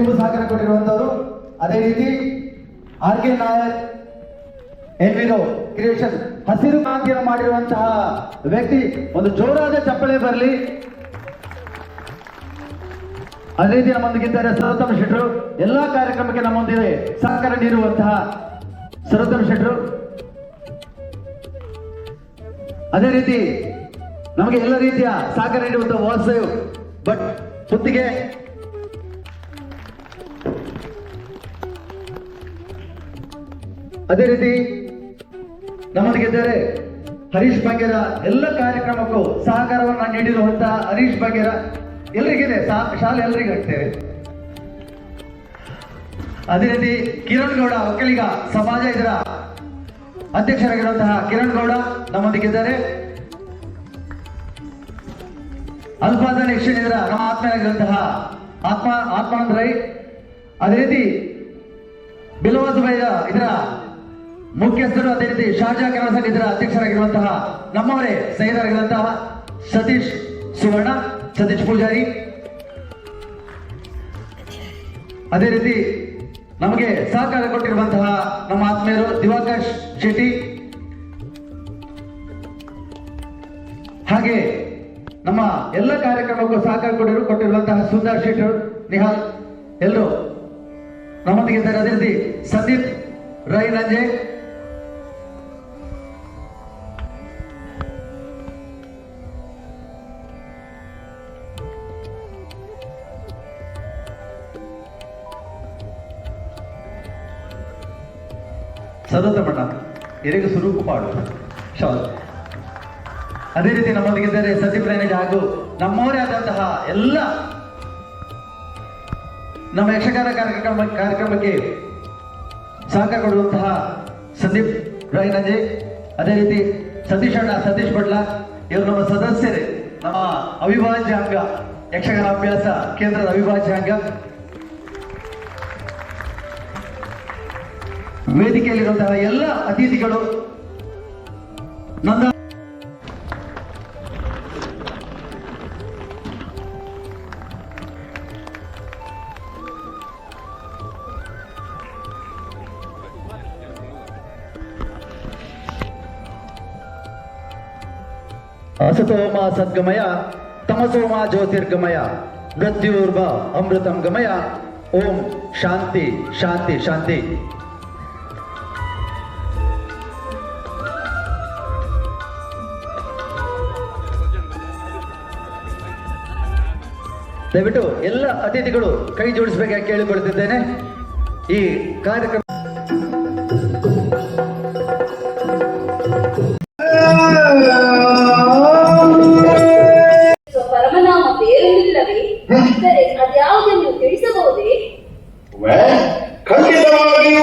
ಕಾರ್ಯಕ್ರಮಕ್ಕೆ ಸಹಕಾರ ಕೊಟ್ಟಿರುವಂತವರು. ಅದೇ ರೀತಿ R K Nayak Enviro Creation ಹಸಿರು ಕ್ರಾಂತಿಯನ್ನು ಮಾಡಿರುವಂತಹ ವ್ಯಕ್ತಿ, ಒಂದು ಜೋರಾದ ಚಪ್ಪಳೆ ಬರಲಿ. ಅದೇ ರೀತಿ ನಮ್ಮೊಂದಿಗಿದ್ದಾರೆ ಸರ್ವೋತ್ತಮ ಶೆಟ್ರು. ಎಲ್ಲಾ ಕಾರ್ಯಕ್ರಮಕ್ಕೆ ನಮ್ಮೊಂದಿಗೆ ಸಹಕಾರ ನೀಡುವಂತಹ ಸರ್ವೋತ್ತಮ ಶೆಟ್ರು. ಅದೇ ರೀತಿ ನಮಗೆ ಎಲ್ಲ ರೀತಿಯ ಸಹಕಾರ ನೀಡುವಂತಹ ವಾಸುದೇವ್ ಬಟ್ ಹೊತ್ತಿಗೆ ಅದೇ ರೀತಿ ನಮ್ಮೊಂದಿಗಿದ್ದಾರೆ ಹರೀಶ್ ಬಗ್ಗೆರ ಎಲ್ಲ ಕಾರ್ಯಕ್ರಮಕ್ಕೂ ಸಹಕಾರವನ್ನು ನೀಡಿರುವಂತಹ ಹರೀಶ್ ಬಗೆರ. ಎಲ್ರಿಗಿದೆ ಶಾಲೆ ಎಲ್ರಿಗೂ ಹಾಕ್ತೇವೆ. ಅದೇ ರೀತಿ ಕಿರಣ್ ಗೌಡ, ಒಕ್ಕಲಿಗ ಸಮಾಜ ಇದರ ಅಧ್ಯಕ್ಷರಾಗಿರುವಂತಹ ಕಿರಣ್ ಗೌಡ ನಮ್ಮೊಂದಿಗಿದ್ದಾರೆ ಅಲ್ಪಾದನ ಇದರ ನಮ್ಮ ಆತ್ಮೀಯರಾಗಿರುವಂತಹ ಆತ್ಮ ಆತ್ಮಾನಂದ ರೈ ಅದೇ ರೀತಿ ಬಿಲವಾದ ಇದರ ಮುಖ್ಯಸ್ಥರು ಅದೇ ರೀತಿ ಶಾರ್ಜಾ ಕನ್ನಡ ಸಂಘದ ಅಧ್ಯಕ್ಷರಾಗಿರುವಂತಹ ನಮ್ಮವರೇ ಸಹಿತರಾಗಿರುವಂತಹ ಸತೀಶ್ ಸುವರ್ಣ, ಸತೀಶ್ ಪೂಜಾರಿ. ಅದೇ ರೀತಿ ನಮಗೆ ಸಹಕಾರ ಕೊಟ್ಟಿರುವಂತಹ ನಮ್ಮ ಆತ್ಮೀಯರು ದಿವಾಕರ್ ಶೆಟ್ಟಿ. ಹಾಗೆ ನಮ್ಮ ಎಲ್ಲ ಕಾರ್ಯಕ್ರಮಕ್ಕೂ ಸಹಕಾರ ಕೊಟ್ಟಿರು ಕೊಟ್ಟಿರುವಂತಹ ಸುಂದರ್ ಶೆಟ್ಟಿ ನಿಹಾಲ್ ಎಲ್ಲರೂ ನಮ್ಮೊಂದಿಗಿದ್ದಾರೆ ಅದೇ ರೀತಿ ಸಂದೀಪ್, ರೈ ನಂಜೆ ಸದತಮಣ್ಣ ಎರಿಗೂ ಸುರೂಪು ಪಾಡು. ಶಾಲ್. ಅದೇ ರೀತಿ ನಮ್ಮೊಂದಿಗಿದ್ದಾರೆ ಸತ್ಯಪ್ರೇಣಿಗೆ ಹಾಗೂ ನಮ್ಮವರೇ ಆದಂತಹ ಎಲ್ಲ ನಮ್ಮ ಯಕ್ಷಗಾನ ಕಾರ್ಯಕ್ರಮ, ಕಾರ್ಯಕ್ರಮಕ್ಕೆ ಸಹಕಾರ ಕೊಡುವಂತಹ ಸಂದೀಪ್ ರೈನಜೆ ಅದೇ ರೀತಿ ಸತೀಶ್ ಅಣ್ಣ, ಸತೀಶ್ ಭಟ್ಲ, ಇವರು ನಮ್ಮ ಸದಸ್ಯರೇ, ನಮ್ಮ ಅವಿಭಾಜ್ಯ ಅಂಗ, ಯಕ್ಷಗಾನ ಅಭ್ಯಾಸ ಕೇಂದ್ರದ ಅವಿಭಾಜ್ಯ ಅಂಗ. ವೇದಿಕೆಯಲ್ಲಿರುವಂತಹ ಎಲ್ಲ ಅತಿಥಿಗಳು ನಂದ ಅಸತೋಮ ಸದ್ಗಮಯ, ತಮಸೋಮ ಜ್ಯೋತಿರ್ಗಮಯ, ಮೃತ್ಯುರ್ಭ ಅಮೃತಂ ಗಮಯ, ಓಂ ಶಾಂತಿ ಶಾಂತಿ ಶಾಂತಿ. ದಯವಿಟ್ಟು ಎಲ್ಲ ಅತಿಥಿಗಳು ಕೈ ಜೋಡಿಸಬೇಕಾಗಿ ಕೇಳಿಕೊಳ್ತಿದ್ದೇನೆ ಈ ಕಾರ್ಯಕ್ರಮ ಖಂಡಿತವಾಗಿಯೂ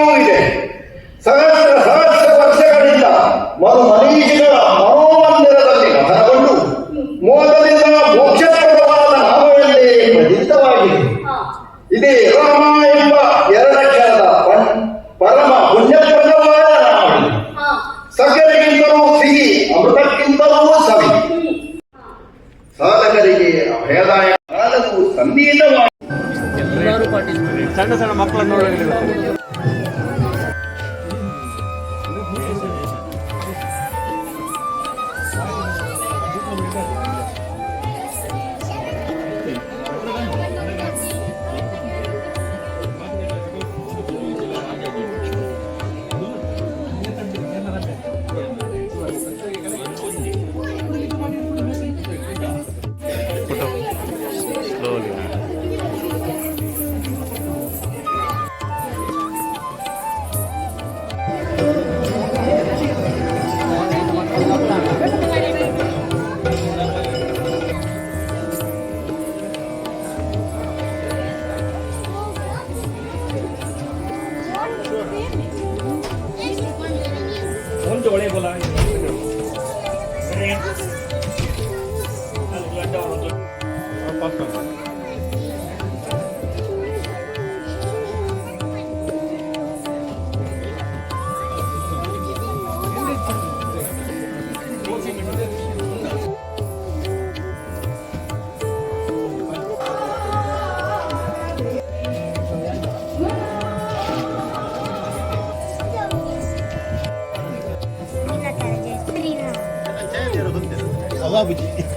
தான் போச்சு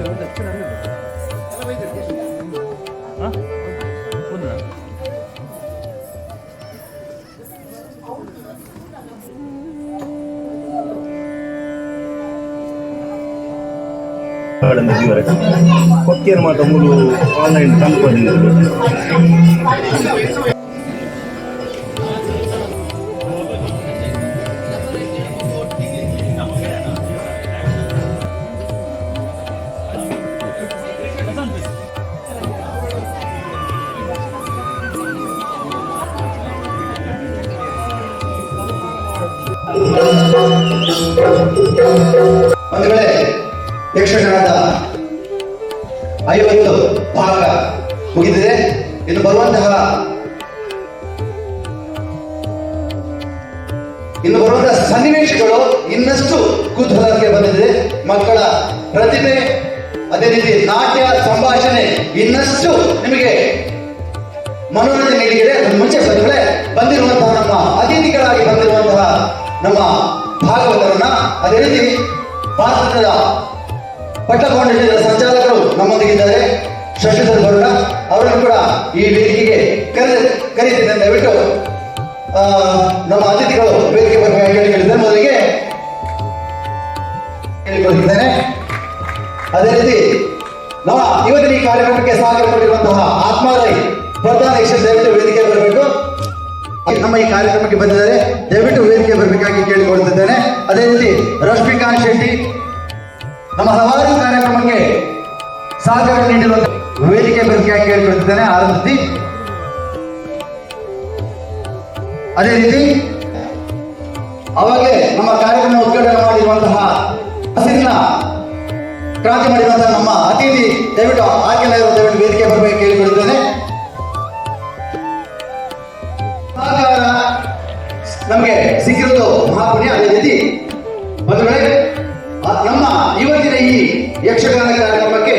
ಬಾಬುಜಿ ಕೊಕ್ಕೇರು ಮಾತ್ರ ಮೂಲು ಆನ್ಲೈನ್ ಕಂಪನಿ ಒಂದು ಇನ್ನಷ್ಟು ಕುತೂಹಲಕ್ಕೆ ಬಂದಿದೆ. ಮಕ್ಕಳ ಪ್ರತಿಭೆ ಅದೇ ರೀತಿ ನಾಟ್ಯ, ಸಂಭಾಷಣೆ ಇನ್ನಷ್ಟು ನಿಮಗೆ ಮನೋರಂಜನೆ ನೀಡಿದರೆ ಮುಂಚೆ ಬಂದರೆ ಬಂದಿರುವಂತಹ ನಮ್ಮ ಅತಿಥಿಗಳಾಗಿ ಬಂದಿರುವಂತಹ ನಮ್ಮ ಭಾಗವತರನ್ನ, ಅದೇ ರೀತಿ ಭಾರತದ ಪಟ್ಟ ಫೌಂಡೇಶನ್ ಸಂಚಾಲಕರು ನಮ್ಮೊಂದಿಗಿದ್ದಾರೆ ಶಶಿಧರ್ ಗೌಡ ಅವರನ್ನು ಕೂಡ ಈ ವೇದಿಕೆಗೆ ಕರೆ ಕರೀತಿದ್ದೇನೆ ದಯವಿಟ್ಟು ನಮ್ಮ ಅತಿಥಿಗಳು ವೇದಿಕೆ ಬಗ್ಗೆ ಕೇಳಿಕೊಂಡಿದ್ದಾರೆ ಮೊದಲಿಗೆ ಕೇಳಿಕೊಂಡಿದ್ದೇನೆ ಅದೇ ರೀತಿ, ನಮ್ಮ ಇವತ್ತಿನ ಈ ಕಾರ್ಯಕ್ರಮಕ್ಕೆ ಸಹಕರಿಸಿರುವಂತಹ ಆತ್ಮಾಲಯ ಪ್ರಧಾನ ದಯವಿಟ್ಟು ವೇದಿಕೆ ಬರಬೇಕು. ನಮ್ಮ ಈ ಕಾರ್ಯಕ್ರಮಕ್ಕೆ ಬಂದಿದ್ದಾರೆ. ದಯವಿಟ್ಟು ವೇದಿಕೆ ಬರಬೇಕಾಗಿ ಕೇಳಿಕೊಳ್ಳುತ್ತಿದ್ದೇನೆ. ಅದೇ ರೀತಿ, ರಶ್ಮಿಕಾಂತ್ ಶೆಟ್ಟಿ ನಮ್ಮ ಹಲವಾರು ಕಾರ್ಯಕ್ರಮಕ್ಕೆ ಸಹಕಾರ ನೀಡಿರುವಂತಹ ವೇದಿಕೆ ಬರಬೇಕಾಗಿ ಕೇಳಿಕೊಳ್ತಿದ್ದೇನೆ ಆರಂಭಿಸಿ. ಅದೇ ರೀತಿ, ಅವಾಗಲೇ ನಮ್ಮ ಕಾರ್ಯಕ್ರಮ ಉದ್ಘಾಟನೆ ಮಾಡಿರುವಂತಹ ಹಸಿರಿನ ಕ್ರಾಂತಿ ಮಾಡಿರುವಂತಹ ನಮ್ಮ ಅತಿಥಿ ದಯವಿಟ್ಟು ಆಕೆಲ್ಲ ದಯವಿಟ್ಟು ವೇದಿಕೆ ಬರಬೇಕು ಕೇಳಿಕೊಳ್ತೇನೆ ಸಹಕಾರ ನಮಗೆ ಸಿಕ್ಕಿರೋದು ಮಹಾಪುಣ್ಯ. ಅದೇ ರೀತಿ ಬಂಧುಗಳೇ ನಮ್ಮ ಇವತ್ತಿನ ಈ ಯಕ್ಷಗಾನ ಕಾರ್ಯಕ್ರಮಕ್ಕೆ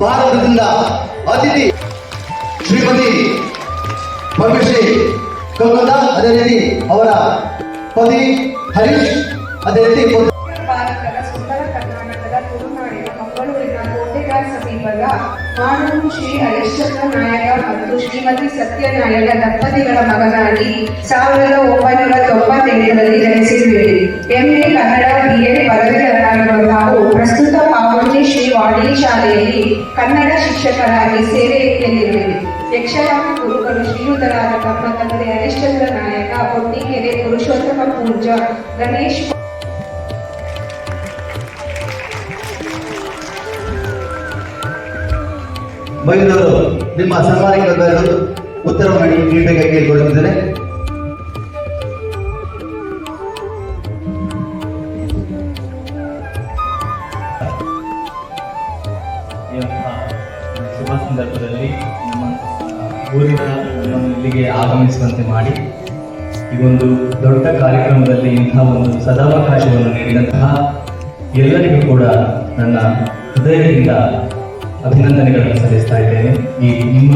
ಭಾರತದಿಂದ ಅತಿಥಿ ಶ್ರೀಮತಿ ಪರಮೇಶ್ವರಿ ಕಲ್ಕತ್ತಾ ಅದೇ ರೀತಿ ಅವರ ಪತಿ ಹರೀಶ್ ಅದೇ ರೀತಿ ಭಾರತದ ಸುಂದರ ಕರ್ನಾಟಕದ ತುಳುನಾಡಿನ ಮಂಗಳೂರಿನ ಕೋಟೆಗಾರ್ ಸಮೀಪದ ಮಾನೂರು ಶ್ರೀ ಹರಿಶ್ಚಂದ್ರ ನಾಯಕ ಮತ್ತು ಶ್ರೀಮತಿ ಸತ್ಯನಾಯಕ ದಂಪತಿಗಳ ಮಗನಾಗಿ ಸಾವಿರದ ಒಂಬೈನೂರ ತೊಂಬತ್ತೆಂಟರಲ್ಲಿ ಜನಿಸಿರುವಿರಿ ಎಂಎ ಕನ್ನಡ ಬಿಎ ಪದವೀಧರರಾಗಿರುವ ತಾವು ಪ್ರಸ್ತುತ ಪಾವತಿ ಶ್ರೀ ವಾಡಿ ಶಾಲೆಯಲ್ಲಿ ಕನ್ನಡ ಶಿಕ್ಷಕರಾಗಿ ಸೇವೆಯಲ್ಲಿರುವಿರಿ ಯಕ್ಷಗಾನ ಗುರುಗಳು ಶ್ರೀಯುತರಾದ ತಮ್ಮ ತಂದೆ ಹರಿಶ್ಚಂದ್ರ ನಾಯಕ ಒಟ್ಟಿಗೆರೆ ಪುರುಷೋತ್ತಮ ಪೂಜ ಗಣೇಶ್ ಬೈದವರು ನಿಮ್ಮ ಸನ್ಮಾನಿಕ ಉತ್ತರವನ್ನು ನೀಡಬೇಕಾಗಿ ಕೇಳಿಕೊಳ್ಳುತ್ತಿದ್ದೇನೆ. ಶುಭ ನಮ್ಮ ಊರಿನ ಇಲ್ಲಿಗೆ ಆಗಮಿಸುವಂತೆ ಮಾಡಿ, ಈ ಒಂದು ದೊಡ್ಡ ಕಾರ್ಯಕ್ರಮದಲ್ಲಿ ಇಂತಹ ಒಂದು ಸದಾವಕಾಶವನ್ನು ನೀಡಿದಂತಹ ಎಲ್ಲರಿಗೂ ಕೂಡ ನನ್ನ ಹೃದಯದಿಂದ ಅಭಿನಂದನೆಗಳನ್ನು ಸಲ್ಲಿಸ್ತಾ ಇದ್ದೇನೆ. ಈ ನಿಮ್ಮ,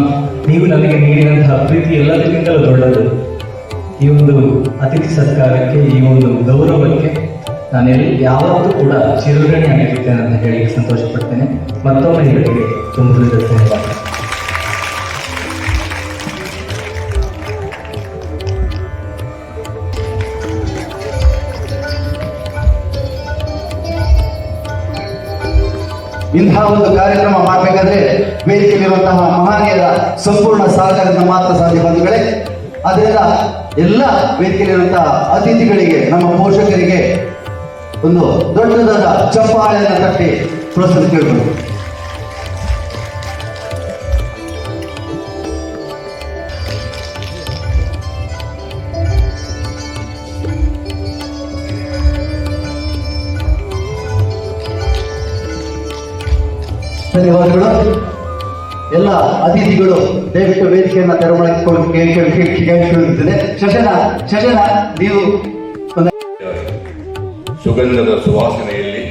ನೀವು ನನಗೆ ನೀಡಿದಂತಹ ಪ್ರೀತಿ ಎಲ್ಲದಕ್ಕಿಂತಲೂ ದೊಡ್ಡದು. ಈ ಒಂದು ಅತಿಥಿ ಸತ್ಕಾರಕ್ಕೆ, ಈ ಒಂದು ಗೌರವಕ್ಕೆ ನಾನೆಲ್ಲಿ ಯಾವತ್ತೂ ಕೂಡ ಚಿರಋಣಿಯಾಗಿರ್ತೇನೆ ಅಂತ ಹೇಳಿ ಸಂತೋಷ ಪಡ್ತೇನೆ ಮತ್ತೊಮ್ಮೆ ಹೇಳಿ ತುಂಬ ಧನ್ಯವಾದ ಇಂತಹ ಒಂದು ಕಾರ್ಯಕ್ರಮ ಮಾಡಬೇಕಾದ್ರೆ ವೇದಿಕೆಯಲ್ಲಿರುವಂತಹ ಮಹನೀಯರ ಸಂಪೂರ್ಣ ಸಹಕಾರದಿಂದ ಮಾತ್ರ ಸಾಧ್ಯ ಬಂಧುಗಳೇ ಅದರಿಂದ ಎಲ್ಲ ವೇದಿಕೆಯಲ್ಲಿರುವಂತಹ ಅತಿಥಿಗಳಿಗೆ, ನಮ್ಮ ಪೋಷಕರಿಗೆ ಒಂದು ದೊಡ್ಡದಾದ ಚಪ್ಪಾಳೆಯನ್ನು ತಟ್ಟಿ ಪ್ರೋತ್ಸಾಹ ಕೇಳಬೇಕು ಧನ್ಯವಾದಗಳು. ಎಲ್ಲ ಅತಿಥಿಗಳು ದಯವಿಟ್ಟು ವೇದಿಕೆಯನ್ನ ತೆರವುಗೊಳಿಸಿಕೊಳ್ಳಿ ಕೇಳಿಕೊಳ್ಳುತ್ತದೆ ಶಶನ ಶಶನ, ನೀವು ಸುಗಂಧದ ಸುವಾಸನೆಯಲ್ಲಿ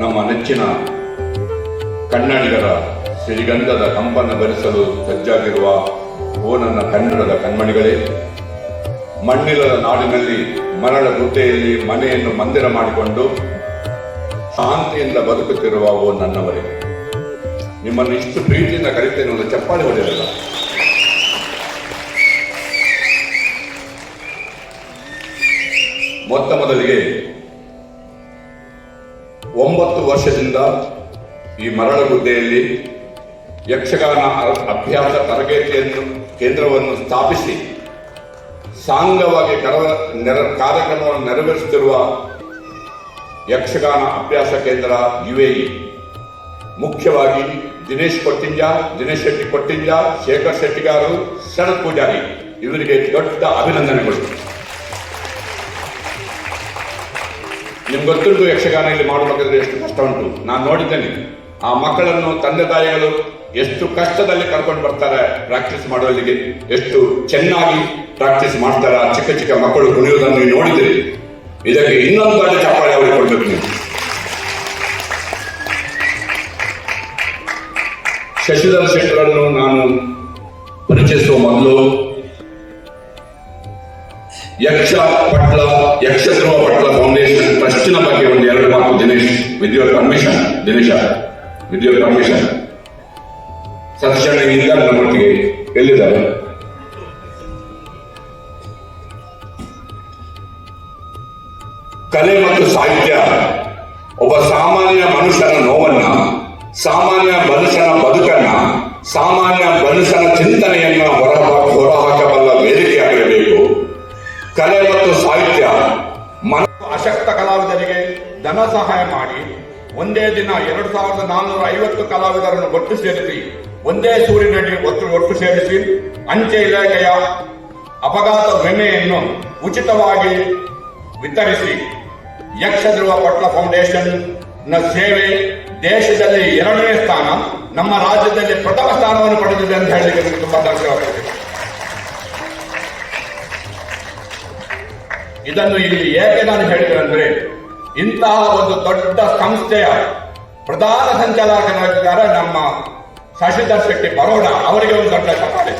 ನಮ್ಮ ನೆಚ್ಚಿನ ಕನ್ನಡಿಗರ ಸಿರಿಗಂಧದ ಕಂಪನ ಭರಿಸಲು ಸಜ್ಜಾಗಿರುವ ಓ ನನ್ನ ಕನ್ನಡದ ಕಣ್ಮಣಿಗಳೇ ಮಣ್ಣಿಲ್ಲದ ನಾಡಿನಲ್ಲಿ ಮರಳ ಗುಡ್ಡೆಯಲ್ಲಿ ಮನೆಯನ್ನು ಮಂದಿರ ಮಾಡಿಕೊಂಡು ಶಾಂತಿಯಿಂದ ಬದುಕುತ್ತಿರುವ ಓ ನನ್ನವರೇ, ನಿಮ್ಮನ್ನು ಇಷ್ಟು ಪ್ರೀತಿಯಿಂದ ಕರಿತೇನೆ ಒಂದು ಚಪ್ಪಾಳೆ ಹೊಡೆಯಲ್ಲ. ಮೊತ್ತ ಮೊದಲಿಗೆ ಒಂಬತ್ತು ವರ್ಷದಿಂದ ಈ ಮರಳಗುಡ್ಡೆಯಲ್ಲಿ ಯಕ್ಷಗಾನ ಅಭ್ಯಾಸ ತರಬೇತಿಯನ್ನು ಕೇಂದ್ರವನ್ನು ಸ್ಥಾಪಿಸಿ, ಸಾಂಗವಾಗಿ ಕಾರ್ಯಕ್ರಮವನ್ನು ನೆರವೇರಿಸುತ್ತಿರುವ ಯಕ್ಷಗಾನ ಅಭ್ಯಾಸ ಕೇಂದ್ರ ಯುಎಇ. ಮುಖ್ಯವಾಗಿ ದಿನೇಶ್ ಕೊಟ್ಟಿಂಜ, ದಿನೇಶ್ ಶೆಟ್ಟಿ ಕೊಟ್ಟಿಂಜ, ಶೇಖರ್ ಶೆಟ್ಟಿಗಾರು, ಶರತ್ ಪೂಜಾರಿ. ಇವರಿಗೆ ದೊಡ್ಡ ಅಭಿನಂದನೆಗಳು. ನಿಮ್ಗೆ ಗೊತ್ತುಂಟು ಯಕ್ಷಗಾನ ಇಲ್ಲಿ ಮಾಡಬೇಕಾದ್ರೆ ಎಷ್ಟು ಕಷ್ಟ ಉಂಟು ನಾನು ನೋಡಿದ್ದೇನೆ. ಆ ಮಕ್ಕಳನ್ನು ತಂದೆ ತಾಯಿಗಳು ಎಷ್ಟು ಕಷ್ಟದಲ್ಲಿ ಕರ್ಕೊಂಡು ಬರ್ತಾರೆ ಪ್ರಾಕ್ಟೀಸ್ ಮಾಡುವಲ್ಲಿಗೆ, ಎಷ್ಟು ಚೆನ್ನಾಗಿ ಪ್ರಾಕ್ಟೀಸ್ ಮಾಡ್ತಾರೆ ಚಿಕ್ಕ ಚಿಕ್ಕ ಮಕ್ಕಳು ಕುಣಿಯುವುದನ್ನು ನೀವು ನೋಡಿದ್ದೀರಿ ಇದಕ್ಕೆ ಇನ್ನೊಂದು ದೊಡ್ಡ ಚಪ್ಪಾಳೆ ಅವರಿಗೆ ಕೊಡ್ಬೇಕು ನೀವು. ಶಶಿಧರ್ ಶೆಟ್ಟರನ್ನು ನಾನು ಪರಿಚಯಿಸುವ ಮೊದಲು ಯಕ್ಷ ಪಟ್ಲ ಯಕ್ಷ ಧ್ರುವ ಪಟ್ಲ ಫೌಂಡೇಶನ್ ಟ್ರಸ್ಟಿನ ಬಗ್ಗೆ ಒಂದು ಎರಡು ಮಾತು Dinesh with your permission Dinesh with your permission ಸತ್ಯನಿಂದ ನಮ್ಮೊಟ್ಟಿಗೆ ಎಲ್ಲಿದ್ದಾರೆ? ಕಲೆ ಮತ್ತು ಸಾಹಿತ್ಯ. ಒಬ್ಬ ಸಾಮಾನ್ಯ ಮನುಷ್ಯನ ನೋವನ್ನ, ಸಾಮಾನ್ಯ ಮನುಷ್ಯನ ಬದುಕನ್ನ, ಸಾಮಾನ್ಯ ಮನುಷ್ಯನ ಚಿಂತನೆಯನ್ನ ಹೊರ ಹೊರಹಾಕಬಲ್ಲ ವೇದಿಕೆಯಾಗಿರಬೇಕು. ಕಲೆ ಮತ್ತು ಸಾಹಿತ್ಯ ಮನ ಅಶಕ್ತ ಕಲಾವಿದರಿಗೆ ಧನ ಸಹಾಯ ಮಾಡಿ ಒಂದೇ ದಿನ ಎರಡು ಸಾವಿರದ ನಾನ್ನೂರ ಐವತ್ತು ಕಲಾವಿದರನ್ನು ಒಟ್ಟು ಸೇರಿಸಿ, ಒಂದೇ ಸೂರಿನಡಿ ಒಟ್ಟು ಒಟ್ಟು ಸೇರಿಸಿ ಅಂಚೆ ಇಲಾಖೆಯ ಅಪಘಾತ ವಿಮೆಯನ್ನು ಉಚಿತವಾಗಿ ವಿತರಿಸಿ. ಯಕ್ಷ ಧ್ರುವ ಪಟ್ಲ ಫೌಂಡೇಶನ್ನ ಸೇವೆ ದೇಶದಲ್ಲಿ ಎರಡನೇ ಸ್ಥಾನ, ನಮ್ಮ ರಾಜ್ಯದಲ್ಲಿ ಪ್ರಥಮ ಸ್ಥಾನವನ್ನು ಪಡೆದಿದೆ ಅಂತ ಹೇಳಲಿಕ್ಕೆ ನಮಗೆ ತುಂಬಾ ಸಂತೋಷವಾಗಿದೆ ಇದನ್ನು ಇಲ್ಲಿ ಏಕೆ ನಾನು ಹೇಳಿದೆ ಅಂದ್ರೆ, ಇಂತಹ ಒಂದು ದೊಡ್ಡ ಸಂಸ್ಥೆಯ ಪ್ರಧಾನ ಸಂಚಾಲಕರಾಗಿದ್ದಾರೆ ನಮ್ಮ ಶಶಿಧರ್ ಶೆಟ್ಟಿ ಬರೋಡ. ಅವರಿಗೆ ಒಂದು ದೊಡ್ಡ ಚಪ್ಪಾಳೆ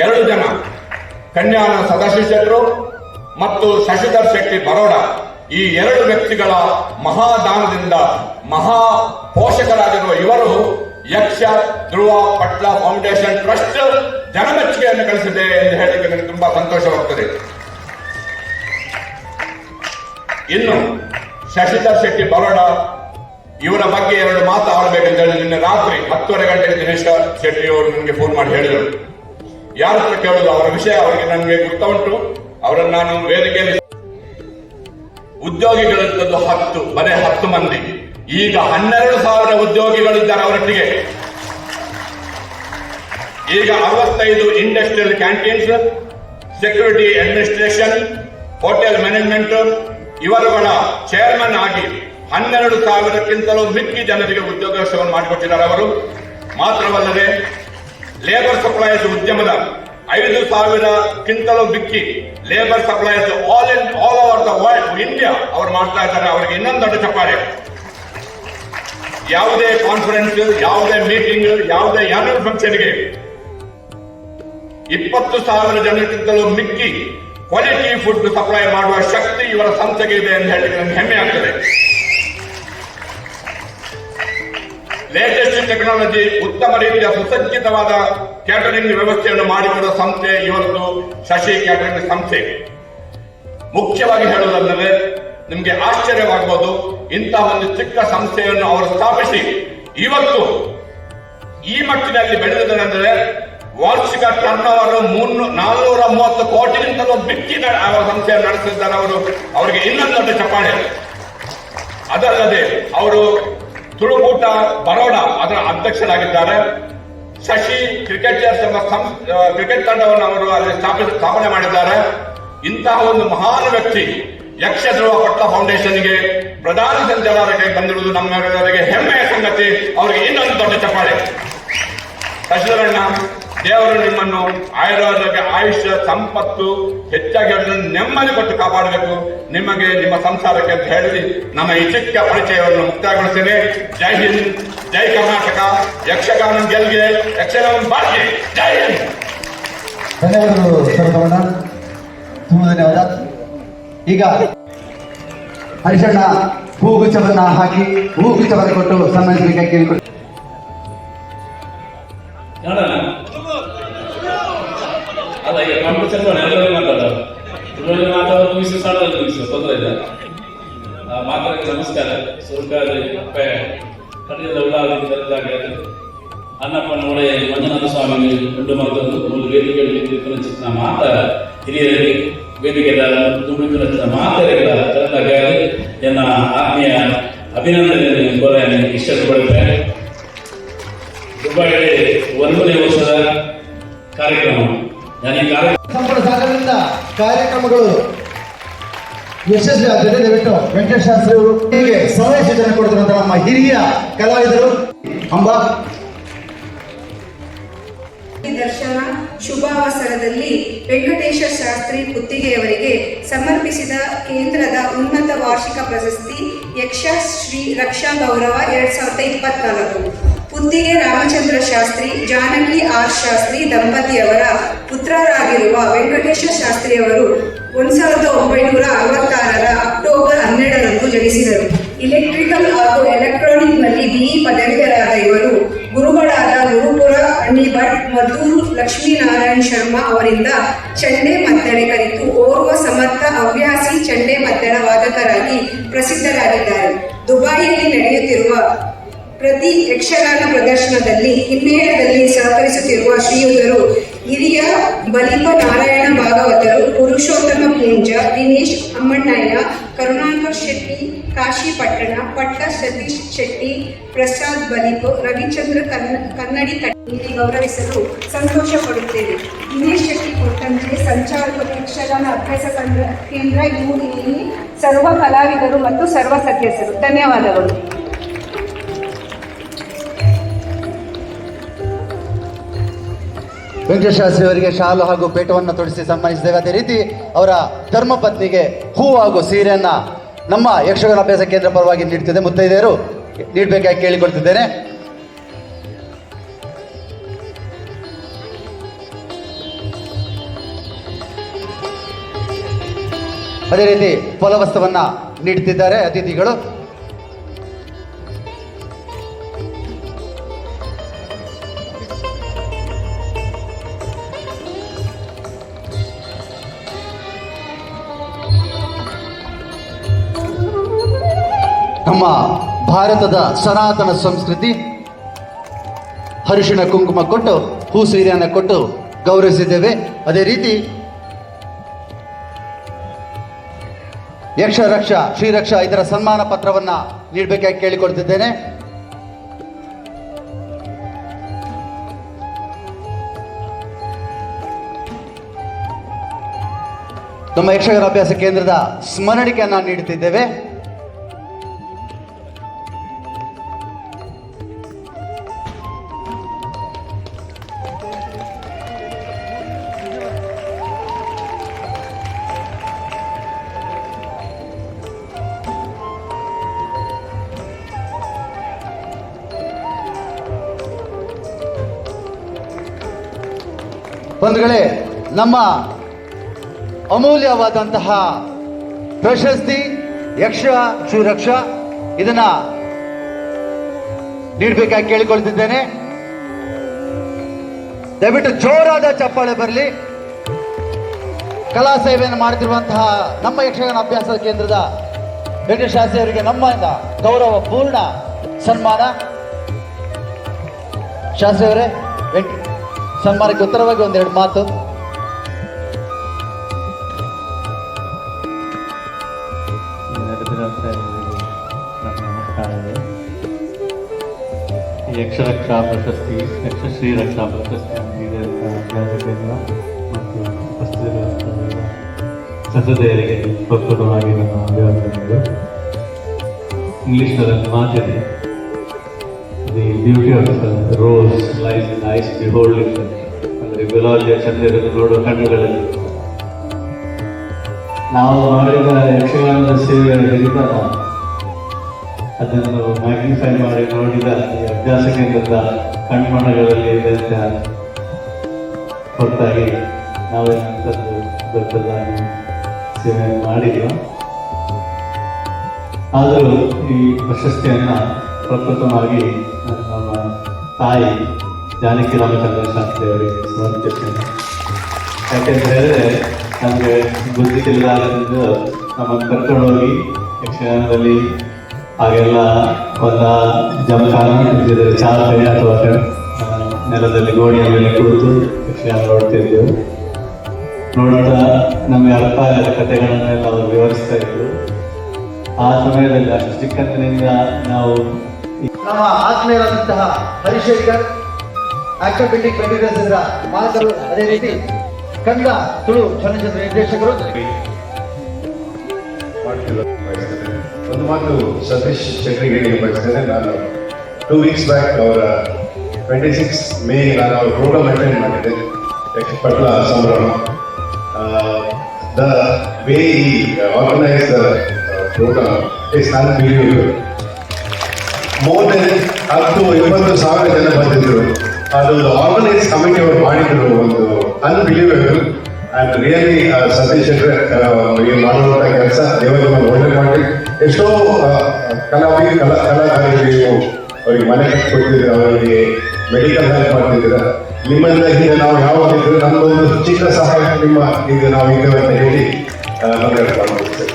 ಎರಡು ಜನ ಕನ್ಯಾನ ಸದಾಶಿವ ಶೆಟ್ಟರು ಮತ್ತು ಶಶಿಧರ್ ಶೆಟ್ಟಿ ಬರೋಡ ಈ ಎರಡು ವ್ಯಕ್ತಿಗಳ ಮಹಾದಾನದಿಂದ ಮಹಾ ಪೋಷಕರಾಗಿರುವ ಇವರು ಯಕ್ಷ, ಧ್ರುವ, ಪಟ್ಲ ಫೌಂಡೇಶನ್ ಟ್ರಸ್ಟ್ ಜನಮೆಚ್ಚುಗೆಯನ್ನು ಗಳಿಸಿದೆ ಎಂದು ಹೇಳಲಿಕ್ಕೆ ನನಗೆ ತುಂಬಾ ಸಂತೋಷವಾಗುತ್ತದೆ ಇನ್ನು ಶಶಿಧರ್ ಶೆಟ್ಟಿ ಬರೋಡ ಇವರ ಬಗ್ಗೆ ಎರಡು ಮಾತು ಆಡಬೇಕಂತ ಹೇಳಿ ನಿನ್ನೆ ರಾತ್ರಿ ಹತ್ತುವರೆ ಗಂಟೆಗೆ ದಿನೇಶ ಶೆಟ್ಟಿ ಅವರು ನನಗೆ ಫೋನ್ ಮಾಡಿ ಹೇಳಿದರು. ಯಾರ ಹತ್ರ ಕೇಳೋದು? ಅವರ ವಿಷಯ ಅವರಿಗೆ ನನಗೆ ಗೊತ್ತಾ ಉಂಟು ಅವರನ್ನು ನಾನು ವೇದಿಕೆ ಉದ್ಯೋಗಿಗಳಿದ್ದದ್ದು ಹತ್ತು ಬರೇ ಹತ್ತು ಮಂದಿ. ಈಗ ಹನ್ನೆರಡು ಸಾವಿರ ಉದ್ಯೋಗಿಗಳಿದ್ದಾರೆ ಅವರೊಟ್ಟಿಗೆ. ಈಗ ಅರವತ್ತೈದು industrial canteens security administration hotel management ಇವರುಗಳ chairman ಆಗಿ ಹನ್ನೆರಡು ಸಾವಿರಕ್ಕಿಂತಲೂ ಮಿಕ್ಕಿ ಜನರಿಗೆ ಉದ್ಯೋಗಾವಕಾಶವನ್ನು ಮಾಡಿಕೊಟ್ಟಿದ್ದಾರೆ ಅವರು. ಮಾತ್ರವಲ್ಲದೆ ಲೇಬರ್ ಸಪ್ಲೈಸ್ ಉದ್ಯಮದ ಐದು ಸಾವಿರ ಕಿಂತಲೂ ಬಿಕ್ಕಿ labour supplies all in all over the world India ಅವರು ಮಾಡ್ತಾ ಇದ್ದಾರೆ, ಅವರಿಗೆ ಇನ್ನೊಂದು ದೊಡ್ಡ ಚಪ್ಪಾಳೆ. ಯಾವುದೇ ಕಾನ್ಫರೆನ್ಸ್ ಯಾವುದೇ ಮೀಟಿಂಗ್ ಯಾವುದೇ ಯಾನ್ಯಲ್ ಫಂಕ್ಷನ್ಗೆ ಇಪ್ಪತ್ತು ಸಾವಿರ ಜನಕ್ಕಿಂತಲೂ ಮಿಕ್ಕಿ ಕ್ವಾಲಿಟಿ ಫುಡ್ ಸಪ್ಲೈ ಮಾಡುವ ಶಕ್ತಿ ಇವರ ಸಂಸ್ಥೆಗೆ ಇದೆ ಅಂತ ಹೇಳಿ ನಮ್ಗೆ ಹೆಮ್ಮೆ ಆಗ್ತದೆ. ಲೇಟೆಸ್ಟ್ ಟೆಕ್ನಾಲಜಿ ಉತ್ತಮ ರೀತಿಯ ಸುಸಜ್ಜಿತವಾದ ಕ್ಯಾಟರಿಂಗ್ ವ್ಯವಸ್ಥೆಯನ್ನು ಮಾಡಿಕೊಡುವ ಸಂಸ್ಥೆ ಇವತ್ತು ಶಶಿ ಕ್ಯಾಟರಿಂಗ್ ಸಂಸ್ಥೆ. ಮುಖ್ಯವಾಗಿ ಹೇಳುವುದಂದರೆ ನಿಮಗೆ ಆಶ್ಚರ್ಯವಾಗಬಹುದು ಇಂತಹ ಒಂದು ಚಿಕ್ಕ ಸಂಸ್ಥೆಯನ್ನು ಅವರು ಸ್ಥಾಪಿಸಿ. ಇವತ್ತು ಈ ಮಟ್ಟಿನಲ್ಲಿ ಬೆಳೆದಿದ್ದಾರೆಂದರೆ ವಾರ್ಷಿಕ ಟರ್ನ್ ಓವರ್ ಮುನ್ನೂ ಮೂವತ್ತು ಕೋಟಿಗಿಂತಲೂ ಬಿಟ್ಟಿ ಅವರ ಸಂಸ್ಥೆಯನ್ನು ನಡೆಸಿದ್ದಾರೆ ಅವರು. ಅವರಿಗೆ ಇನ್ನೊಂದು ದೊಡ್ಡ ಚಪ್ಪಾಳೆ. ಅದಲ್ಲದೆ, ಅವರು ತುಳುಕೂಟ ಬರೋಡ ಅದರ ಅಧ್ಯಕ್ಷರಾಗಿದ್ದಾರೆ. ಶಶಿ ಕ್ರಿಕೆಟರ್ಸ್ ಎಂಬ ಕ್ರಿಕೆಟ್ ತಂಡವನ್ನು ಅವರು ಅಲ್ಲಿ ಸ್ಥಾಪನೆ ಮಾಡಿದ್ದಾರೆ. ಇಂತಹ ಒಂದು ಮಹಾನ್ ವ್ಯಕ್ತಿ ಯಕ್ಷಧ್ರುವ ಪಟ್ಟ ಫೌಂಡೇಶನ್ಗೆ ಪ್ರಧಾನ ಸಂಚಾಲಕರಿಗೆ ಬಂದಿರುವುದು ನಮ್ಮೆಲ್ಲರಿಗೆ ಹೆಮ್ಮೆಯ ಸಂಗತಿ. ಅವರಿಗೆ ಇನ್ನೊಂದು ದೊಡ್ಡ ಚಪ್ಪಾಳೆ. ಶಶಿಧರಣ್ಣ ದೇವರು ನಿಮ್ಮನ್ನು ಆಯುರ್ವೇದಕ್ಕೆ ಆಯುಷ್ಯ ಸಂಪತ್ತು ಹೆಚ್ಚಾಗಿ ಅದನ್ನು ನೆಮ್ಮದಿ ಕೊಟ್ಟು ಕಾಪಾಡಬೇಕು. ನಿಮಗೆ ನಿಮ್ಮ ಸಂಸಾರಕ್ಕೆ ಅಂತ ಹೇಳಿ ನಮ್ಮ ಈ ಚಿಕ್ಕ ಪರಿಚಯವನ್ನು ಮುಕ್ತಾಯಗೊಳಿಸ್ತೇನೆ. ಜೈ ಹಿಂದ್ ಜೈ ಕರ್ನಾಟಕ. ಯಕ್ಷಗಾನ ಗೆಲ್ಗೆ ಯಕ್ಷಗಾನ ಬಾಳ್ಗೆ ಜೈ ಹಿಂದ್. ಧನ್ಯವಾದಗಳು ತುಂಬ ಧನ್ಯವಾದ. ಈಗ ಹರಿಶಣ್ಣ ಹೂಗುಚ್ಛವನ್ನ ಹಾಕಿ ಹೂಗುಚ್ಛವನ್ನು ಕೊಟ್ಟು ಸನ್ಮಾನಿಸಬೇಕಾಗಿ ಕೇಳಿಕೊಳ್ಳಿ ನೋಡೋಣ ಅಲ್ಲ ಈಗ ಕಾಂಪಿಟೇಷನ್ ಮಾಡಿ ಎಲ್ಲರೂ ಮಾತಾಡೋದು ಇವರಲ್ಲಿ ಮಾತಾಡೋದು ಮುಗಿಸಿ ಸಾಲದಲ್ಲಿ ಮುಗಿಸಿ ತೊಂದರೆ ಇಲ್ಲ ಆ, ಮಾತಾಡಕ್ಕೆ ನಮಸ್ಕಾರ ಸುರ್ಕಾದ ಕಡೆಯಿಂದ ಉಳ್ಳಾಗಿದ್ದಾಗ ಅನ್ನಪ್ಪನ ಒಳ್ಳೆ ಮಂಜುನಾಥ ಸ್ವಾಮಿ ಉಂಡು ಮರದೊಂದು ಒಂದು ವೇದಿಕೆಯಲ್ಲಿ ನಿಂತಿದ್ದು ಮಾತ ಹಿರಿಯರಿಗೆ ವೇದಿಕೆ ತುಂಬಿದ ಮಾತರಿಗಳ ತಂದಾಗ ಎನ್ನ ಆತ್ಮೀಯ ಅಭಿನಂದನೆ ಕೋರಲು ಇಷ್ಟಪಡುತ್ತೇನೆ ದುಬೈಯಲ್ಲಿ ಒಂದನೇ ವರ್ಷದ ಕಾರ್ಯಕ್ರಮ ಸಹಕಾರದಿಂದ ಕಾರ್ಯಕ್ರಮಗಳು ಯಶಸ್ವಿ ಆಗ್ತದೆ. ದಯವಿಟ್ಟು ವೆಂಕಟೇಶ್ ಶಾಸ್ತ್ರಿ ಅವರು ಹೀಗೆ ಸಮಯ ಸೂಚನೆ ನಮ್ಮ ಹಿರಿಯ ಕಲಾವಿದರು. ಅಂಬಾ. ದರ್ಶನ ಶುಭಾವಸರದಲ್ಲಿ ವೆಂಕಟೇಶ ಶಾಸ್ತ್ರಿ ಪುತ್ತಿಗೆಯವರಿಗೆ ಸಮರ್ಪಿಸಿದ ಕೇಂದ್ರದ ಉನ್ನತ ವಾರ್ಷಿಕ ಪ್ರಶಸ್ತಿ ಯಕ್ಷ ಶ್ರೀ ರಕ್ಷಾ ಗೌರವ ಎರಡ್ ಸಾವಿರದ ಇಪ್ಪತ್ನಾಲ್ಕು. ಪುತ್ತಿಗೆ ರಾಮಚಂದ್ರ ಶಾಸ್ತ್ರಿ, ಜಾನಕಿ ಆರ್ ಶಾಸ್ತ್ರಿ ದಂಪತಿಯವರ ಪುತ್ರರಾಗಿರುವ ವೆಂಕಟೇಶ ಶಾಸ್ತ್ರಿಯವರು ಒಂದ್ ಸಾವಿರದ ಒಂಬೈನೂರ ಅರವತ್ತಾರರ ಅಕ್ಟೋಬರ್ ಹನ್ನೆರಡರಂದು ಜನಿಸಿದರು. ಇಲೆಕ್ಟ್ರಿಕಲ್ ಹಾಗೂ ಎಲೆಕ್ಟ್ರಾನಿಕ್ನಲ್ಲಿ ಬಿಇ ಪದವೀಧರಾದ ಇವರು ಗುರುಗಳಾದ ಗುರುಪುರ ಅಣ್ಣಿ ಭಟ್ ಮದ್ದೂರು ಲಕ್ಷ್ಮೀನಾರಾಯಣ ಶರ್ಮಾ ಅವರಿಂದ ಚಂಡೆ ಮದ್ದಳೆ ಕಲಿತು ಓರ್ವ ಸಮರ್ಥ ಹವ್ಯಾಸಿ ಚಂಡೆ ಮದ್ದಳ ವಾದಕರಾಗಿ ಪ್ರಸಿದ್ಧರಾಗಿದ್ದಾರೆ. ದುಬಾಯಿಯಲ್ಲಿ ನಡೆಯುತ್ತಿರುವ ಪ್ರತಿ ಯಕ್ಷಗಾನ ಪ್ರದರ್ಶನದಲ್ಲಿ ಹಿಮ್ಮೇಳದಲ್ಲಿ ಸಹಕರಿಸುತ್ತಿರುವ ಶ್ರೀಯುತರು, ಹಿರಿಯ ಬಲಿಪ ನಾರಾಯಣ ಭಾಗವತರು, ಪುರುಷೋತ್ತಮ ಪೂಂಜ, ದಿನೇಶ್ ಅಮ್ಮಣ್ಣಯ್ಯ, ಕರುಣಾಕರ್ ಶೆಟ್ಟಿ, ಕಾಶಿ ಪಟ್ಟಣ, ಪಟ್ಟ ಸತೀಶ್ ಶೆಟ್ಟಿ, ಪ್ರಸಾದ್ ಬಲಿಪ, ರವಿಚಂದ್ರ ಕನ್ನ ಕನ್ನಡಿ ಕಟ್ಟಿ ಗೌರವಿಸಲು ಸಂತೋಷ ಪಡುತ್ತೇವೆ. ದಿನೇಶ್ ಶೆಟ್ಟಿ ಕೊಟ್ಟಂತೆ ಸಂಚಾಲಕ ಯಕ್ಷಗಾನ ಅಭ್ಯಾಸ ಕೇಂದ್ರ ಕೇಂದ್ರ ಯುಎಇ, ಸರ್ವ ಕಲಾವಿದರು ಮತ್ತು ಸರ್ವ ಸದಸ್ಯರು ಧನ್ಯವಾದಗಳು. ವೆಂಕಟೇಶ ಶಾಸ್ತ್ರಿ ಅವರಿಗೆ ಶಾಲು ಹಾಗೂ ಪೇಟವನ್ನು ತೊಡಿಸಿ ಸನ್ಮಾನಿಸಿದ್ದೇವೆ. ಅದೇ ರೀತಿ ಅವರ ಧರ್ಮಪತ್ನಿಗೆ ಹೂ ಹಾಗೂ ಸೀರೆಯನ್ನ ನಮ್ಮ ಯಕ್ಷಗಾನ ಅಭ್ಯಾಸ ಕೇಂದ್ರ ಪರವಾಗಿ ನೀಡ್ತಿದೆ. ಮುತ್ತೈದೆಯರು ನೀಡಬೇಕಾಗಿ ಕೇಳಿಕೊಳ್ತಿದ್ದೇನೆ. ಅದೇ ರೀತಿ ಫಲವಸ್ತವನ್ನ ನೀಡುತ್ತಿದ್ದಾರೆ ಅತಿಥಿಗಳು. ಭಾರತದ ಸನಾತನ ಸಂಸ್ಕೃತಿ. ಹರಿಶಿಣ ಕುಂಕುಮ ಕೊಟ್ಟು ಹೂ ಸೀರೆಯನ್ನು ಕೊಟ್ಟು ಗೌರವಿಸಿದ್ದೇವೆ. ಅದೇ ರೀತಿ ಯಕ್ಷರಕ್ಷ, ಶ್ರೀರಕ್ಷ ಇದರ ಸನ್ಮಾನ ಪತ್ರವನ್ನ ನೀಡಬೇಕಾಗಿ ಕೇಳಿಕೊಳ್ತಿದ್ದೇನೆ. ನಮ್ಮ ಯಕ್ಷಗಾನ ಅಭ್ಯಾಸ ಕೇಂದ್ರದ ಸ್ಮರಣಿಕೆಯನ್ನ ನೀಡುತ್ತಿದ್ದೇವೆ ನಮ್ಮ ಅಮೂಲ್ಯವಾದಂತಹ ಪ್ರಶಸ್ತಿ ಯಕ್ಷ ಶ್ರೀರಕ್ಷ ಇದನ್ನ ನೀಡಬೇಕಾಗಿ ಕೇಳಿಕೊಳ್ತಿದ್ದೇನೆ. ದಯವಿಟ್ಟು ಜೋರಾದ ಚಪ್ಪಾಳೆ ಬರಲಿ. ಕಲಾ ಸೇವೆಯನ್ನು ಮಾಡುತ್ತಿರುವಂತಹ ನಮ್ಮ ಯಕ್ಷಗಾನ ಅಭ್ಯಾಸ ಕೇಂದ್ರದ ಶಾಸ್ತ್ರಿ ಅವರಿಗೆ ನಮ್ಮಿಂದ ಗೌರವ, ಪೂರ್ಣ ಸನ್ಮಾನ. ಶಾಸ್ತ್ರಿ ಅವರೇ ಸನ್ಮಾನಕ್ಕೆ ಉತ್ತರವಾಗಿ ಒಂದೆರಡು ಮಾತು. ಯಕ್ಷರಕ್ಷಾ ಪ್ರಶಸ್ತಿ ಯಕ್ಷಶ್ರೀ ರಕ್ಷಾ ಪ್ರಶಸ್ತಿ ಸಂಸದೆಯರಿಗೆ ಪ್ರಸ್ತುತವಾಗಿ ನನ್ನ ಅಭಿವಂದನೆಗಳು ಇಂಗ್ಲೀಷ್ನಲ್ಲಿ ಮಾತಿದೆ the beauty of rose lies ice ಅಂದ್ರೆ ಅಂದರೆ ಗುಲಾಬಿಯ ಚಂದಿರನ್ನು ನೋಡುವ ಕಣ್ಣುಗಳಲ್ಲಿ. ನಾವು ಮಾಡಿದ ಯಕ್ಷಗಾನದ ಸೇವೆ ಹಿಡಿದಾಗ ಅದನ್ನು ಮ್ಯಾಗ್ನಿಫೈ ಮಾಡಿ ನೋಡಿದ ಅಭ್ಯಾಸ ಕೇಂದ್ರದ ಕಣ್ಮಣಗಳಲ್ಲಿ ಹೊರತಾಗಿ ನಾವೇನಂತದ್ದು ದೊಡ್ಡದಾಗಿ ಸೇವೆ ಮಾಡಿಲ್ಲ ಆದರೂ ಈ ಪ್ರಶಸ್ತಿಯನ್ನು ಪ್ರಪ್ರಥಮವಾಗಿ ನಮ್ಮ ತಾಯಿ ಜಾನಕಿ ರಾಮಚಂದ್ರ ಶಾಸ್ತ್ರಿ ಅವರಿಗೆ ಸಮರ್ಪಿಸ್ತೇನೆ. ಯಾಕೆಂತ ಹೇಳಿದ್ರೆ ನಮಗೆ ಬುದ್ಧಿ ತಿಳಿದಾಗಿದ್ದು ನಮ್ಮನ್ನು ಕರ್ಕೊಂಡೋಗಿ ಯಕ್ಷಗಾನದಲ್ಲಿ ಹಾಗೆಲ್ಲ ಹೊಲ ಜಮಖಾನ ಇದ್ದಿದ್ರೆ ಚಾಲನೆ ಅಥವಾ ನೆಲದಲ್ಲಿ ಗೋಡೆಯ ಮೇಲೆ ಕುಳಿತು ಯಕ್ಷಗಾನ ನೋಡ್ತಿದ್ದೆವು ನೋಡ್ತಾ ನಮಗೆ ಅರ್ಥ ಆಗದ ಕಥೆಗಳನ್ನೆಲ್ಲ ಅವರು ವಿವರಿಸ್ತಾ ಇದ್ರು. ಆ ಸಮಯದಲ್ಲಿ ಅಷ್ಟು ಚಿಕ್ಕಂದಿನಿಂದ ನಾವು ನಮ್ಮ ಆತ್ಮೀಯರಾದಂತಹ ಹರಿಶೇಖರ್ ಆಕ್ಟರ್ ಬಿಲ್ಡಿಂಗ್ ಮೆಟೀರಿಯಲ್ಸ್ ಇಂದ ಮಾಲಕರು ಅದೇ ರೀತಿ ಕನ್ನಡ ತುಳು ಚಲನಚಿತ್ರ ನಿರ್ದೇಶಕರು. ಒಂದು ಮಾತು ಸತೀಶ್ ಚಕ್ರಿಗಿರಿಗೆ ಬಯಸ್ತೇನೆ ನಾನು ಟೂ ವೀಕ್ಸ್ ಬ್ಯಾಕ್ ಅವರ ಟ್ವೆಂಟಿ ಸಿಕ್ಸ್ ಮೇ ನಾನು ಅವ್ರ ಪ್ರೋಗ್ರಾಮ್ ಅಟೆಂಡ್ ಮಾಡಿದ್ದೆ. Patla Sambhrama. The way organise programme is non believe more than ಹತ್ತು, ಇಪ್ಪತ್ತು ಸಾವಿರ ಜನ ಬಂದಿದ್ರು. ಅದು ಆರ್ಗನೈಸ್ ಕಮಿಟಿ ಅವರು ಮಾಡಿದ್ರು, ಒಂದು unbelievable and really Satish Shettar ಈ ಮಾಡುವಂಥ ಕೆಲಸ ದೇವರ ಒಳ್ಳೆ ಮಾಡಿ ಎಷ್ಟೋ ಕಲಾವಿ ಕಲಾ ಕಲಾಕಾರರಿಗೆ ನೀವು ಅವರಿಗೆ ಮನೆ ಕಟ್ಟಿಕೊಟ್ಟಿದ್ದೀರ ಅವರಿಗೆ ಮೆಡಿಕಲ್ ಹೆಲ್ಪ್ ಮಾಡ್ತಿದ್ದೀರ. ನಿಮ್ಮಿಂದ ಹಿಂದೆ ನಾವು ಯಾವಾಗ ಇದ್ರೆ ನಮ್ಮದೊಂದು ಚಿಕ್ಕ ಸಹಾಯ ನಿಮ್ಮ ಈಗ ನಾವು ಇದ್ದೇವೆ ಅಂತ ಹೇಳಿ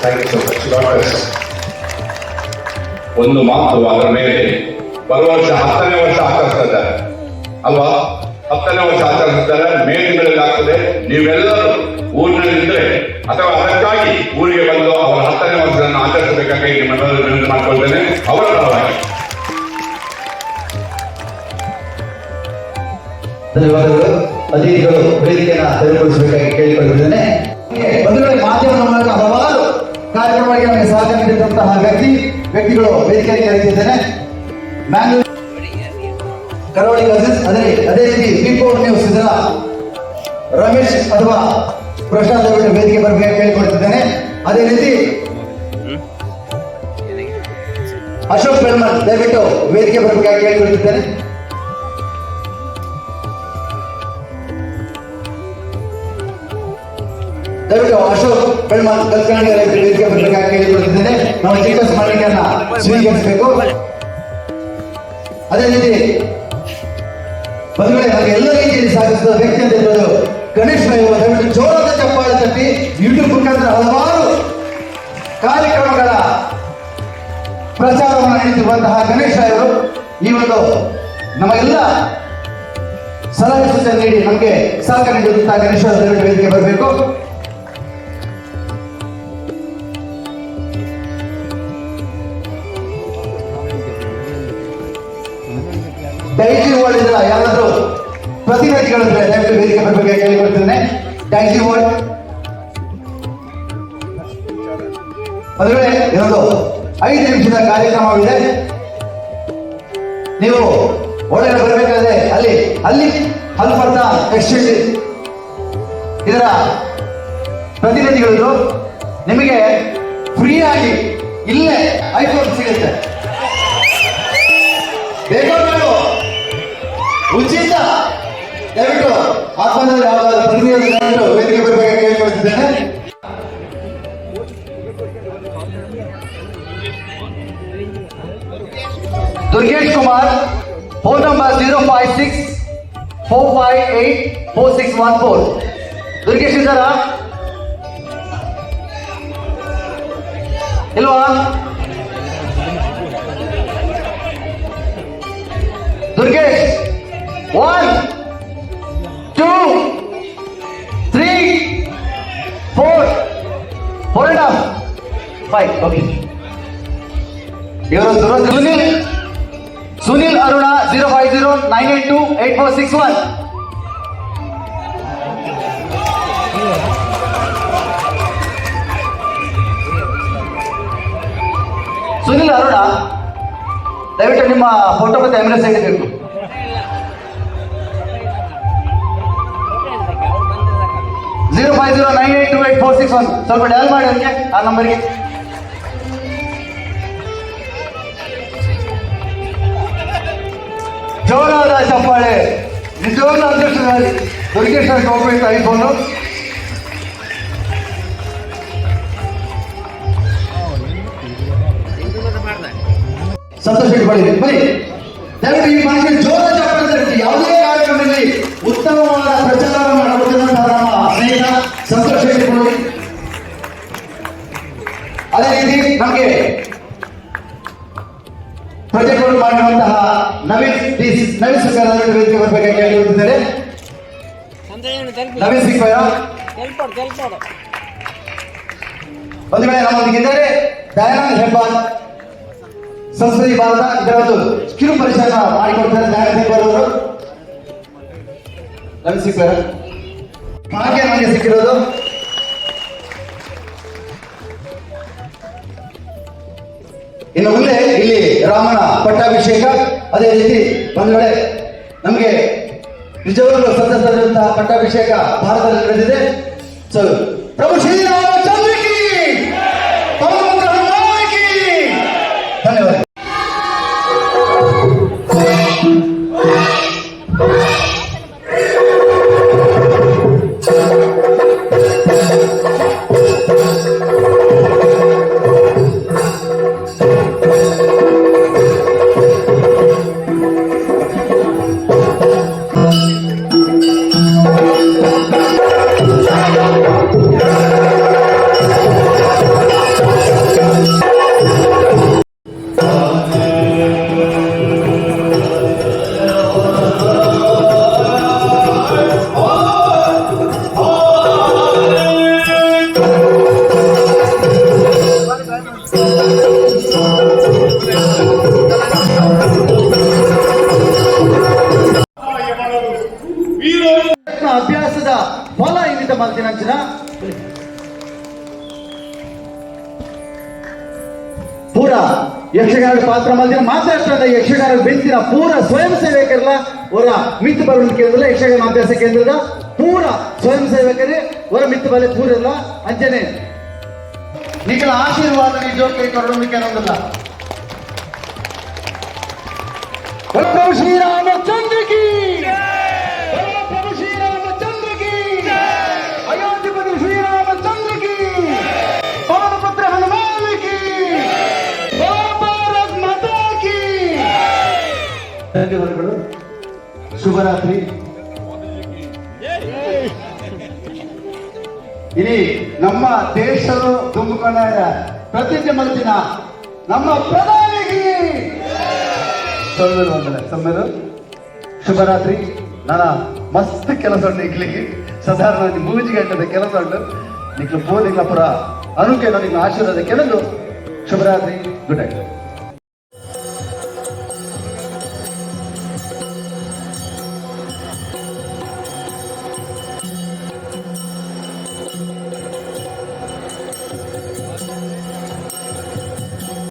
thank you so much lot ಒಂದು ಮಾತು ಅದರ ಮೇಲೆ ಬರುವ ವರ್ಷ ಹತ್ತನೇ ವರ್ಷ ಆಚರಿಸ್ತಾ ಇದ್ದಾರೆ ಅಲ್ವಾ? ಹತ್ತನೇ ವರ್ಷ ಆಚರಿಸ್ತಾರೆ ಮೇ ತಿಂಗಳಲ್ಲಿ ಆಗ್ತದೆ. ನೀವೆಲ್ಲರೂ ಊರಿನಲ್ಲಿದ್ದರೆ ಅಥವಾ ಅದಕ್ಕಾಗಿ ಊರಿಗೆ ಬಂದು ಅವರ ಹತ್ತನೇ ವರ್ಷವನ್ನು ಆಚರಿಸಬೇಕಾಗಿ ವಿನಂತಿ ಮಾಡ್ಕೊಳ್ತೇನೆ ಅವರ ಪರವಾಗಿ ಧನ್ಯವಾದಗಳು. ಅತಿಥಿಗಳು ವೇದಿಕೆಯನ್ನು ತೆರವುಗೊಳಿಸಬೇಕಾಗಿ ಕೇಳಿಕೊಳ್ಳುತ್ತಿದ್ದೇನೆ ಬಂಧುಗಳೇ ಮಾಧ್ಯಮದ ಮೂಲಕ ಹಲವಾರು ಕಾರ್ಯಕ್ರಮಗಳಿಗೆ ನಮಗೆ ಸಹಕಾರ ನೀಡಿದಂತಹ ವ್ಯಕ್ತಿ, ವ್ಯಕ್ತಿಗಳು ವೇದಿಕೆಗೆ ಕರೆಯುತ್ತಿದ್ದೇನೆ ಮ್ಯಾಂಗ್ಳೂರ್ ಕರಾವಳಿ ಕಸಿನ್ಸ್ ಅದೇ ಅದೇ ರೀತಿ ಬಿಫೋರ್ ನ್ಯೂಸ್ ಇದರ ರಮೇಶ್ ಅಥವಾ ದಯವಿಟ್ಟು ವೇದಿಕೆ ಬರಬೇಕು ಕೇಳಿಕೊಳ್ತಿದ್ದೇನೆ ಅದೇ ರೀತಿ ಅಶೋಕ್ ಬೆಳ್ಮಲ್ ದಯವಿಟ್ಟು ವೇದಿಕೆ ಬರಬೇಕಾಗಿ ಕೇಳಿಕೊಳ್ತಿದ್ದೇನೆ. ದಯವಿಟ್ಟು ಅಶೋಕ್ ಬೆಳ್ಮನ್ ಕಲ್ಕರ್ಣಿ ವೇದಿಕೆ ಬರಬೇಕಾಗಿ ಕೇಳಿಕೊಳ್ತಿದ್ದೇನೆ. ನಾವು ಚಿಕ್ಕ ಸ್ಮರಣೆಯನ್ನ ಸ್ವೀಕರಿಸಬೇಕು. ಅದೇ ರೀತಿ, ಬಂಧುಗಳೇ ಹಾಗೆ ಎಲ್ಲ ರೀತಿಯಲ್ಲಿ ಸಾಗಿಸಿದ ವ್ಯಕ್ತಿ ಅಂತ ಹೇಳೋದು ಗಣೇಶ್ ಮೇಲೆ ಜೋರಾದ ಚಪ್ಪಾಳೆ ತಟ್ಟಿ ಯೂಟ್ಯೂಬ್ ಮುಖಾಂತರ ಹಲವಾರು ಕಾರ್ಯಕ್ರಮಗಳ ನೀಡುತ್ತಿರುವಂತಹ ಗಣೇಶ್ ರಾಯ್ ಅವರು ಈ ಒಂದು ನಮಗೆಲ್ಲ ಸಲಹೆ ಸೂಚನೆ ನೀಡಿ ನಮಗೆ ಸಹಕಾರ ನೀಡುವಂತಹ ಗಣೇಶ ವೇದಿಕೆ ಬರಬೇಕು. ಡೈಜಿ ವರ್ಡ್ ಇದೆಲ್ಲ ಯಾರಾದರೂ ಪ್ರತಿನಿಧಿಗಳಿದ್ರೆ ದಯವಿಟ್ಟು ವೇದಿಕೆ ಕೇಳಿಕೊಳ್ತೇನೆ. ಡೈಜಿ ವರ್ಡ್ ಇರೋದು. ಐದು ನಿಮಿಷದ ಕಾರ್ಯಕ್ರಮವಿದೆ. ನೀವು ಒಳಗಡೆ ಬರಬೇಕಾದ್ರೆ ಅಲ್ಲಿ ಅಲ್ಲಿ ಹಲ್ಪರ್ತ ಎಕ್ಸ್ಚೇಂಜ್ ಇದರ ಪ್ರತಿನಿಧಿಗಳು ನಿಮಗೆ ಆಗಿ ಇಲ್ಲೇ ಐಫೋನ್ ಸಿಗುತ್ತೆ. ಉಚಿತ ದಯವಿಟ್ಟು ಆತ್ಮದಲ್ಲಿ बाद phone number zero five six four five eight four six one four Durgesh इधर hello Durgesh one two three four four and half five okay ఎవరు దూరం తెలియదు Sunil Aruna zero five zero nine eight two eight four six one. Sunil Aruna ದಯವಿಟ್ಟು ನಿಮ್ಮ photo ಮತ್ತೆ ID ಬೇಕು zero five zero nine eight two eight four six one. ಸ್ವಲ್ಪ dial ಮಾಡಿ ಅದಕ್ಕೆ ಆ ನಂಬರ್ಗೆ ಜೋರಾದ ಚಪ್ಪಾಳೆ ನಿಜವಾಗ್ಲೂ ಅದೃಷ್ಟದಲ್ಲಿ ದುರ್ಗೇಶ್ವರ ಹೋಗ್ಬೇಕು ಐಫೋನು ಸಂತೋಷ ಪಡಿರಿ ಬನ್ನಿ. ದಯವಿಟ್ಟು ಈ ಭಾಷೆ ಜೋರ ಚಪ್ಪಾಳೆ ತರಿಸಿ. ಯಾವುದೇ ಕಾರ್ಯಕ್ರಮದಲ್ಲಿ ಉತ್ತಮವಾದ ಪ್ರಚಾರ ಮಾಡುತ್ತಿರುವಂತಹ ನಮ್ಮ ಸ್ನೇಹಿತ ಸಂತೋಷ ಇಟ್ಕೊಳ್ಳಿ. ಅದೇ ರೀತಿ ನಮಗೆ ಪ್ರೊಜೆಕ್ಟ್ ಮಾಡಿರುವಂತಹ ನವೀನ್ ಅವರ ವೇದಿಕೆ ಬರಬೇಕಾಗಿ ಕೇಳಿರುತ್ತಿದ್ದಾರೆ ನವೀನ್ ಸಿಂಗ್ ಅವರ. ಒಂದು ವೇಳೆ ನಮ್ಮೊಂದಿಗಿದ್ದಾರೆ ದಯಾನಂದ್ ಹೆಬ್ಬಾಲ್ ಸಂಸ್ಕೃತಿ ಭಾರತ ಇದರ ಒಂದು ಕಿರು ಪರಿಚಯ ಮಾಡಿಕೊಡ್ತಾರೆ ದಯಾನಂದ್ ಹೆಬ್ಬಾಲ್ ಅವರು. ನವೀನ್ ಸಿಂಗ್ ಭಾಗ್ಯ ನಮಗೆ ಸಿಕ್ಕಿರೋದು. ಇನ್ನು ಮುಂದೆ ಇಲ್ಲಿ ರಾಮನ ಪಟ್ಟಾಭಿಷೇಕ ಅದೇ ರೀತಿ ಒಂದು ನಮಗೆ ನಿಜವಾಗ್ಲೂ ಸಂತಸದಂತಹ ಪಟ್ಟಾಭಿಷೇಕ ಭಾರತದಲ್ಲಿ ನಡೆದಿದೆ. ಸೊ ಪ್ರಭು ಶ್ರೀರಾಮಚಂದ್ರಕಿ ಮಾತಾಡ್ತಾ ಬೆಂದಿನ ಪೂರ ಸ್ವಯಂ ಸೇವಕರಲ್ಲ ಅವರ ಮಿತ್ತು ಬರವಣಿಗೆ ಕೇಂದ್ರ ಯಕ್ಷಗಾನ ಅಭ್ಯಾಸ ಕೇಂದ್ರದ ಪೂರ ಸ್ವಯಂ ಸೇವಕರೇ ಅವರ ಮಿತ್ತು ಬಲೆ ಪೂರಲ್ಲ ಅಂಚನೆ ನಿಖಲ ಆಶೀರ್ವಾದ ನಿಜೋಕೆ ಕರುಣಿಕೆ ಅನ್ನೋದಿಲ್ಲ ದೇಶದ ತುಂಬಿಕೊಂಡ ಪ್ರತಿಜ್ಞೆ ಮಲ್ತಿನ ನಮ್ಮ ಪ್ರಧಾನಿಗೆ ಸೊಮ್ಮೆರು ಅಂದ್ರೆ ಸೊಮ್ಮೆರು ಶುಭರಾತ್ರಿ. ನನ್ನ ಮಸ್ತ್ ಕೆಲಸ ಉಂಟು ಇಕ್ಲಿಕ್ಕೆ ಸಾಧಾರಣ ಮೂಜಿ ಗಂಟೆದ ಕೆಲಸ ಉಂಟು. ನಿಕ್ಲು ನಿಕ್ಲ ಪುರ ಅನುಕೆ ನನಗೆ ಆಶೀರ್ವಾದ ಕೆಲದು ಶುಭರಾತ್ರಿ. Good night